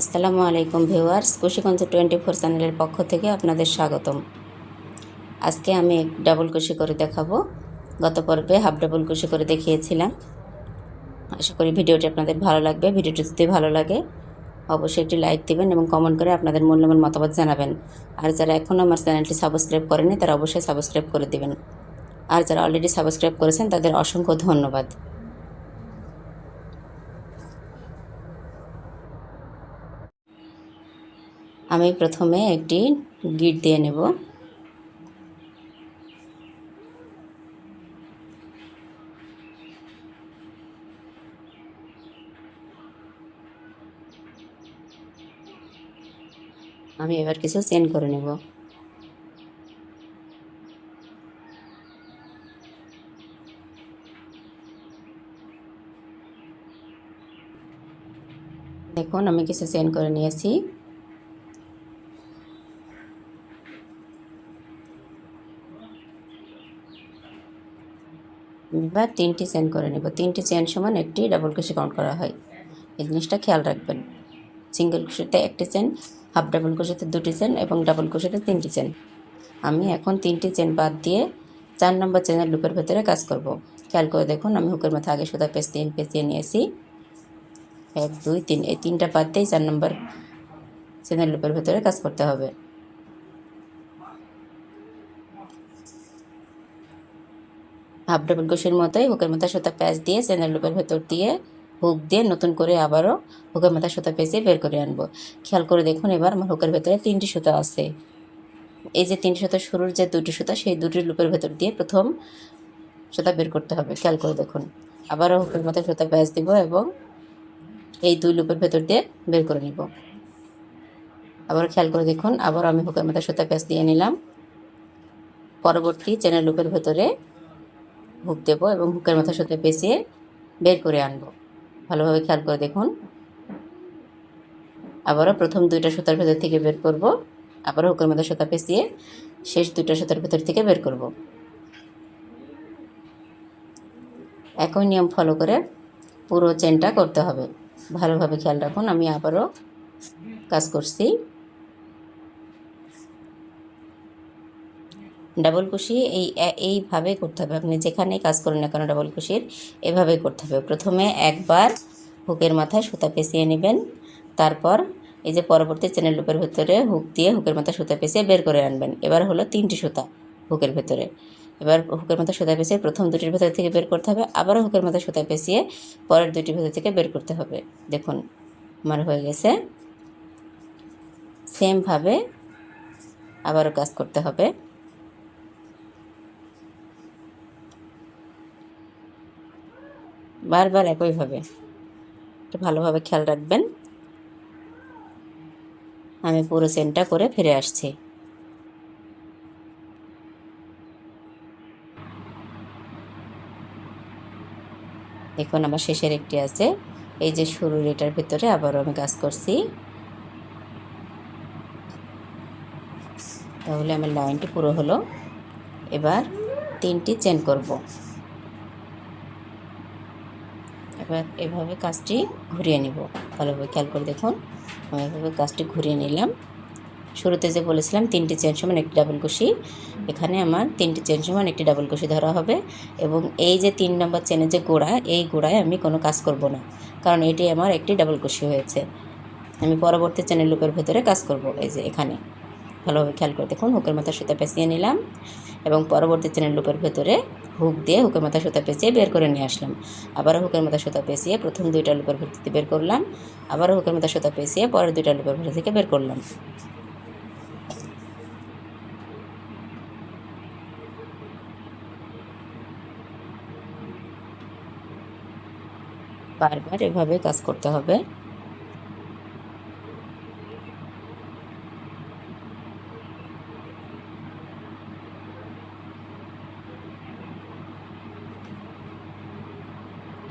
আসসালামু আলাইকুম viewers, কুশিগঞ্জ twenty four চ্যানেলের পক্ষ থেকে আপনাদের স্বাগতম। আজকে আমি ডাবল কুশি করে দেখাবো। গত পর্বে হাফ ডাবল কুশি করে দেখিয়েছিলাম। আশা করি ভিডিওটি আপনাদের ভালো লাগবে। ভিডিওটি যদি ভালো লাগে, অবশ্যই একটি লাইক দিবেন এবং কমেন্ট করে আপনাদের মূল্যবান মতামত জানাবেন। আর যারা এখনও আমার চ্যানেলটি সাবস্ক্রাইব করেনি তারা অবশ্যই সাবস্ক্রাইব করে দিবেন। আর যারা অলরেডি সাবস্ক্রাইব করেছেন, তাদের অসংখ্য ধন্যবাদ। আমি প্রথমে একটি গিট দিয়ে নেব। আমি এবার কিছু সেন্ড করে নেব। দেখুন, আমি কিছু সেন্ড করে নিয়েছি। এবার তিনটি চেন করে নেব। তিনটি চেন সমান একটি ডাবল কুশি কাউন্ট করা হয়। এই জিনিসটা খেয়াল রাখবেন। সিঙ্গেল কুশিতে একটি চেন হাফ ডাবল কুশিতে দুটি চেন এবং ডাবল কুশিতে তিনটি চেন আমি এখন তিনটি চেন বাদ দিয়ে চার নম্বর চেনের লুপের ভেতরে কাজ করব। খেয়াল করে দেখুন, আমি হুকের মাথা আগে সুতা পেঁচ তিন পেঁচিয়ে নিয়েছি। এক, দুই, তিন। এই তিনটা বাদ দিয়েই চার নম্বর চেনের লুপের ভেতরে কাজ করতে হবে। হাফ ডাবল কোষের মতোই হুকের মাথা সুতা প্যাঁচ দিয়ে চেনের লুপের ভেতর দিয়ে হুক দিয়ে নতুন করে আবারও হুকের মাথা সুতা পেঁচিয়ে বের করে আনব। খেয়াল করে দেখুন এবার আমার হুকের ভেতরে তিনটি সুতা আছে। এই যে তিনটি সুতা, শুরুর যে দুটি সুতা, সেই দুটি লুপের ভেতর দিয়ে প্রথম সুতা বের করতে হবে। খেয়াল করে দেখুন। আবারও হুকের মাথায় সুতা প্যাঁচ দিব এবং এই দুই লুপের ভেতর দিয়ে বের করে নিব। আবার খেয়াল করে দেখুন আবার আমি হুকের মাথায় সুতা প্যাঁচ দিয়ে নিলাম। পরবর্তী চেনের লুপের ভেতরে হুক দেব এবং হুকের মাথার সাথে পেঁচিয়ে বের করে আনব। ভালোভাবে খেয়াল করে দেখুন। আবারও প্রথম দুইটা সুতার ভেতর থেকে বের করব। আবারও হুকের মাথার সুতা পেঁচিয়ে শেষ দুইটা সুতার ভেতর থেকে বের করব। একই নিয়ম ফলো করে পুরো চেনটা করতে হবে। ভালোভাবে খেয়াল রাখুন, আমি আবারও কাজ করছি। ডাবল কুশি, এই এইভাবে করতে হবে। আপনি যেখানেই কাজ করেন না কেন ডাবল কুশির এভাবেই করতে হবে। প্রথমে একবার হুকের মাথায় সুতা পেঁচিয়ে নেবেন। তারপর এই যে পরবর্তী চেনের লুপের ভেতরে হুক দিয়ে হুকের মাথায় সুতা পেঁচিয়ে বের করে আনবেন। এবার হলো তিনটি সুতা হুকের ভেতরে। এবার হুকের মাথায় সুতা পেঁচিয়ে প্রথম দুটির ভেতর থেকে বের করতে হবে। আবারও হুকের মাথায় সুতা পেঁচিয়ে পরের দুটির ভেতর থেকে বের করতে হবে। দেখুন, আমার হয়ে গেছে। সেমভাবে আবারও কাজ করতে হবে। বারবার একইভাবে একটু ভালোভাবে খেয়াল রাখবেন। আমি পুরো চেনটা করে ফিরে আসছি। দেখুন, আমার শেষের একটি আছে। এই যে শুরুর এটার ভিতরে আবারও আমি কাজ করছি। তাহলে আমার লাইনটি পুরো হলো। এবার তিনটি চেন করব। এবার এভাবে কাজটি ঘুরিয়ে নিব। ভালোভাবে খেয়াল করে দেখুন, আমি এভাবে কাজটি ঘুরিয়ে নিলাম। শুরুতে যে বলেছিলাম, তিনটি চেন সমান একটি ডাবল কুশি এখানে আমার তিনটি চেন সমান একটি ডাবল কুশি ধরা হবে এবং এই যে তিন নম্বর চেনের যে গোড়া, এই গোড়ায় আমি কোনো কাজ করব না, কারণ এটি আমার একটি ডাবল কুশি হয়েছে। আমি পরবর্তী চেনের লুপের ভেতরে কাজ করব, এই যে এখানে। ভালোভাবে খেয়াল করে দেখুন, হুকের মাথা সুতা পেঁচিয়ে নিলাম। এবং পরবর্তী চেনের লুপের ভেতরে হুক দিয়ে হুকের মাথা সুতা পেঁচিয়ে বের করে নিয়ে আসলাম। আবারও হুকের মাথা সুতা পেঁচিয়ে প্রথম দুইটা লুপের ভেতর থেকে বের করলাম। আবারও হুকের মাথা সুতা পেঁচিয়ে পরের দুইটা লুপের ভেতর থেকে বের করলাম। বারবার এভাবে কাজ করতে হবে।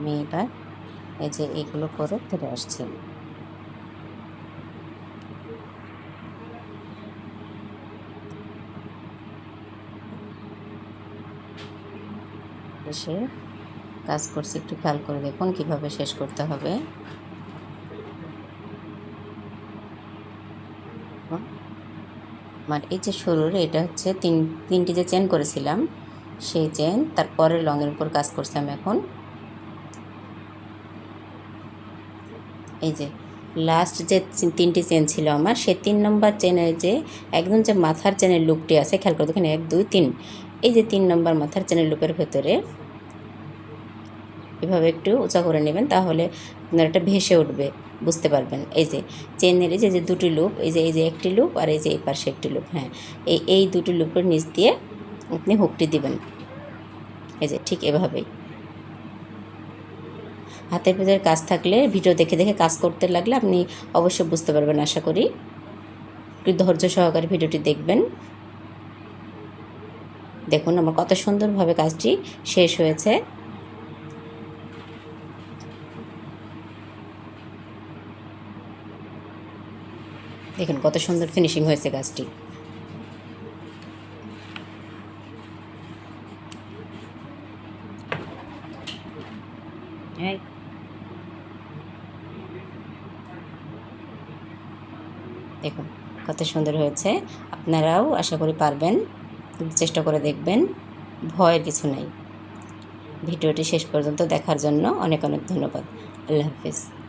এবার এই যে এগুলো করে ফিরে আসছি। এসে কাজ করছি, একটু খেয়াল করে দেখুন কীভাবে শেষ করতে হবে। আমার এই যে শুরুর এটা হচ্ছে তিন, তিনটি যে চেন করেছিলাম, সেই চেন তারপরে লংয়ের উপর কাজ করছি আমি এখন। এই যে লাস্ট যে তিনটি চেন ছিল আমার সে তিন নম্বর চেনের যে একদম যে মাথার চেনের লুপটি আছে, খেয়াল করে দেখুন, এক, দুই, তিন। এই যে তিন নম্বর মাথার চেনের লুপের ভেতরে, এভাবে একটু উঁচা করে নেবেন, তাহলে আপনার এটা ভেসে উঠবে, বুঝতে পারবেন। এই যে চেনের এই যে যে দুটি লুপ এই যে এই যে একটি লুপ আর এই যে এই পাশে একটি লুপ হ্যাঁ। এই এই দুটি লুপের নিচ দিয়ে আপনি হুকটি দিবেন। এই যে, ঠিক এভাবেই। হাতের ভেতরে কাজ থাকলে, ভিডিও দেখে দেখে কাজ করতে লাগলে আপনি অবশ্যই বুঝতে পারবেন, আশা করি। একটু ধৈর্য সহকারে ভিডিওটি দেখবেন। দেখুন, আমার কত সুন্দরভাবে কাজটি শেষ হয়েছে। দেখুন, কত সুন্দর ফিনিশিং হয়েছে কাজটি। দেখুন, কত সুন্দর হয়েছে। আপনারাও আশা করি পারবেন, চেষ্টা করে দেখবেন, ভয়ের কিছু নাই। ভিডিওটি শেষ পর্যন্ত দেখার জন্য অনেক অনেক ধন্যবাদ। আল্লাহ হাফিজ।